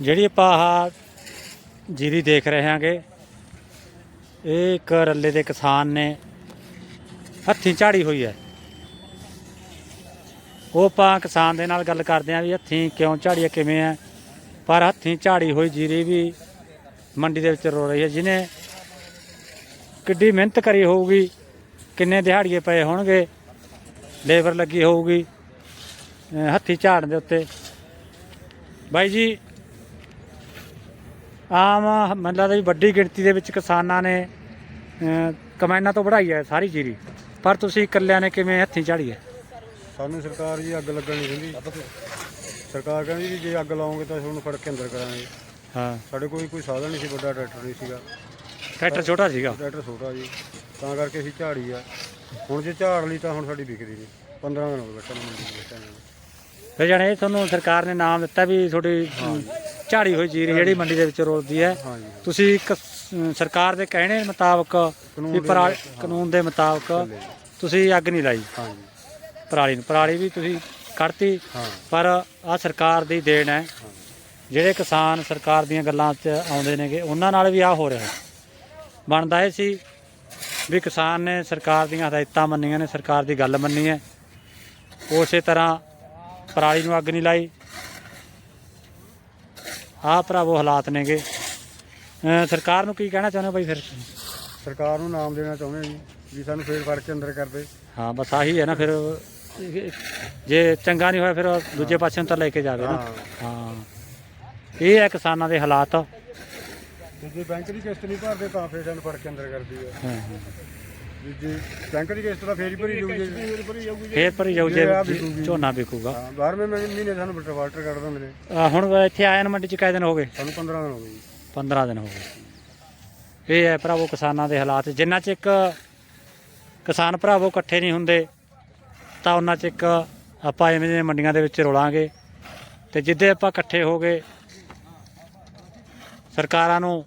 ਜਿਹੜੀ ਆਪਾਂ ਆਹ ਜੀਰੀ ਦੇਖ ਰਹੇ ਹਾਂਗੇ, ਇਹ ਇੱਕ ਰੱਲੇ ਦੇ ਕਿਸਾਨ ਨੇ ਹੱਥੀਂ ਝਾੜੀ ਹੋਈ ਹੈ। ਉਹ ਆਪਾਂ ਕਿਸਾਨ ਦੇ ਨਾਲ ਗੱਲ ਕਰਦੇ ਆਂ ਵੀ ਹੱਥੀਂ ਕਿਉਂ ਝਾੜੀ ਹੈ, ਕਿਵੇਂ ਹੈ। ਪਰ ਹੱਥੀਂ ਝਾੜੀ ਹੋਈ ਜੀਰੀ ਵੀ ਮੰਡੀ ਦੇ ਵਿੱਚ ਰੋ ਰਹੀ ਹੈ, ਜਿਹਨੇ ਕਿੱਡੀ ਮਿਹਨਤ ਕਰੀ ਹੋਊਗੀ, ਕਿੰਨੇ ਦਿਹਾੜੀਏ ਪਏ ਹੋਣਗੇ, ਲੇਬਰ ਲੱਗੀ ਹੋਊਗੀ, ਅਹ ਹੱਥੀਂ ਝਾੜਨ ਦੇ ਉੱਤੇ। ਬਾਈ ਜੀ ਆਮ ਮੈਨੂੰ ਲੱਗਦਾ ਵੀ ਵੱਡੀ ਗਿਣਤੀ ਦੇ ਵਿੱਚ ਕਿਸਾਨਾਂ ਨੇ ਅਹ ਕਮਾਈਨਾਂ ਤੋਂ ਵਧਾਈ ਹੈ ਸਾਰੀ ਜੀਰੀ ਪਰ ਤੁਸੀਂ ਇਕੱਲਿਆਂ ਨੇ ਕਿਵੇਂ ਹੱਥੀਂ ਝਾੜੀ ਹੈ? ਸਾਨੂੰ ਸਰਕਾਰ ਜੀ ਅੱਗ ਲੱਗਣ ਨਹੀਂ ਦਿੰਦੀ। ਸਰਕਾਰ ਕਹਿੰਦੀ ਵੀ ਜੇ ਅੱਗ ਲਾਓਗੇ ਤਾਂ ਤੁਹਾਨੂੰ ਫੜ ਕੇ ਅੰਦਰ ਕਰਾਂਗੇ। ਹਾਂ। ਸਾਡੇ ਕੋਲ ਕੋਈ ਸਾਧਨ ਨਹੀਂ ਸੀ ਵੱਡਾ ਟਰੈਕਟਰ ਨਹੀਂ ਸੀਗਾ। ਟਰੈਕਟਰ ਛੋਟਾ ਸੀਗਾ? ਟਰੈਕਟਰ ਛੋਟਾ ਜੀ। ਤਾਂ ਕਰਕੇ ਅਸੀਂ ਝਾੜੀ ਆ। ਹੁਣ ਜੇ ਝਾੜ ਲਈ ਤਾਂ ਹੁਣ ਸਾਡੀ ਵਿਕਦੀ ਨਹੀਂ। 15 ਦਿਨ ਹੋ ਗਏ ਬੈਠਣ ਨੂੰ ਮੰਡੀ 'ਚ ਬੈਠਣ ਨੂੰ। ਫਿਰ ਤੁਹਾਨੂੰ ਸਰਕਾਰ ਨੇ ਨਾਮ ਦਿੱਤਾ ਵੀ ਤੁਹਾਡੀ ਝਾੜੀ ਹੋਈ ਜੀਰੀ ਜਿਹੜੀ ਮੰਡੀ ਦੇ ਵਿੱਚ ਰੋਲਦੀ ਹੈ। ਤੁਸੀਂ ਇੱਕ ਸਰਕਾਰ ਦੇ ਕਹਿਣੇ ਮੁਤਾਬਕ ਵੀ ਪਰਾ- ਕਾਨੂੰਨ ਦੇ ਮੁਤਾਬਕ। ਤੁਸੀਂ ਅੱਗ ਨਹੀਂ ਲਾਈ। ਹਾਂਜੀ। ਪਰਾਲੀ ਨੂੰ ਪਰਾਲੀ ਵੀ ਤੁਸੀਂ ਕੱਢਤੀ ਹਾਂ। ਪਰ ਆ ਸਰਕਾਰ ਦੀ ਦੇਣ ਹੈ। ਹਾਂ। ਜਿਹੜੇ ਕਿਸਾਨ ਸਰਕਾਰ ਦੀਆਂ ਗੱਲਾਂ 'ਚ ਆਉਂਦੇ ਨੇਗੇ ਉਹਨਾਂ ਨਾਲ ਵੀ ਆ ਹੋ ਰਿਹਾ ਬਣਦਾ ਇਹ ਸੀ ਵੀ ਕਿਸਾਨ ਨੇ ਸਰਕਾਰ ਦੀਆਂ ਹਦਾਇਤਾਂ ਮੰਨੀਆਂ ਨੇ ਸਰਕਾਰ ਦੀ ਗੱਲ ਮੰਨੀ ਹੈ। ਉਸੇ ਤਰ੍ਹਾਂ ਪਰਾਲੀ ਨੂੰ ਅੱਗ ਨਹੀਂ ਲਾਈ। ਆਹ ਭਰਾਵੋ ਹਾਲਾਤ ਨੇਗੇ। ਸਰਕਾਰ ਨੂੰ ਕੀ ਕਹਿਣਾ ਚਾਹੁੰਦੇ ਹੋ ਬਾਈ ਫਿਰ? ਸਰਕਾਰ ਨੂੰ ਨਾਮ ਦੇਣਾ ਚਾਹੁੰਦੇ ਜੀ ਵੀ ਸਾਨੂੰ ਫੇਰ ਫੜ ਕੇ ਅੰਦਰ ਕਰਦੇ ਹਾਂ ਬਸ ਆਹੀ ਹੈ ਨਾ ਫਿਰ। ਜੇ ਚੰਗਾ ਨਹੀਂ ਹੋਇਆ ਫਿਰ ਦੂਜੇ ਪਾਸੇ ਨੂੰ ਤਾਂ ਲੈ ਕੇ ਜਾਵੇ ਨਾ। ਹਾਂ। ਇਹ ਹੈ ਕਿਸਾਨਾਂ ਦੇ ਹਾਲਾਤ। ਜੇ ਬੈਂਕ ਦੀ ਕਿਸ਼ਤ ਨਹੀਂ ਭਰਦੇ ਤਾਂ ਫੇਰ ਸਾਨੂੰ ਫੜ ਕੇ ਅੰਦਰ ਕਰਦੀ ਹਾਂ, ਹਾਂ। ਵੀ ਜੇ ਬੈਂਕ ਦੀ ਕਿਸ਼ਤ ਤਾਂ ਫੇਰ ਹੀ ਭਰੀ ਜਾਊਗੀ ਫੇਰ ਭਰੀ ਜਾਊ ਜੇ ਵਿਕੂਗੀ। ਝੋਨਾ ਵਿਕੂਗਾ। ਹਾਂ 12ਵੇਂ ਮਹੀਨੇ ਸਾਨੂੰ ਵਾਟਰ ਕੱਢ ਦਿੰਦੇ ਨੇ। ਆਹ ਹੁਣ ਇੱਥੇ ਆਇਆਂ ਨੂੰ ਮੰਡੀ ਚ ਕਾਇ ਦਿਨ ਹੋ ਗਏ? ਸਾਨੂੰ 15 ਦਿਨ ਹੋ ਗਏ ਜੀ। 15 ਦਿਨ ਹੋ ਗਏ। ਇਹ ਹੈ ਭਰਾਵੋ ਕਿਸਾਨਾਂ ਦੇ ਹਾਲਾਤ। ਜਿੰਨਾ ਚ ਇੱਕ ਕਿਸਾਨ ਭਰਾਵੋ ਇਕੱਠੇ ਨਹੀਂ ਹੁੰਦੇ ਤਾਂ ਉਹਨਾਂ ਚ ਇੱਕ ਆਪਾਂ ਐਵੇਂ ਦੀਆਂ ਮੰਡੀਆਂ ਦੇ ਵਿੱਚ ਰੋਲਾਂਗੇ। ਤੇ ਜਿੱਦੇ ਆਪਾਂ ਇਕੱਠੇ ਹੋ ਗਏ ਸਰਕਾਰਾਂ ਨੂੰ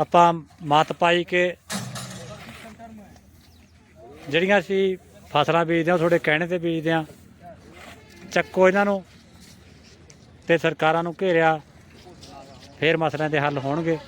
ਆਪਾਂ ਮਾਤ ਪਾਈ ਕਿ ਜਿਹੜੀਆਂ ਅਸੀਂ ਫਸਲਾਂ ਬੀਜਦੇ ਹਾਂ, ਤੁਹਾਡੇ ਕਹਿਣੇ ਤੇ ਬੀਜਦੇ ਹਾਂ, ਚੱਕੋ ਇਹਨਾਂ ਨੂੰ ਤੇ ਸਰਕਾਰਾਂ ਨੂੰ ਘੇਰਿਆ, ਫੇਰ ਮਸਲਿਆਂ ਦੇ ਹੱਲ ਹੋਣਗੇ।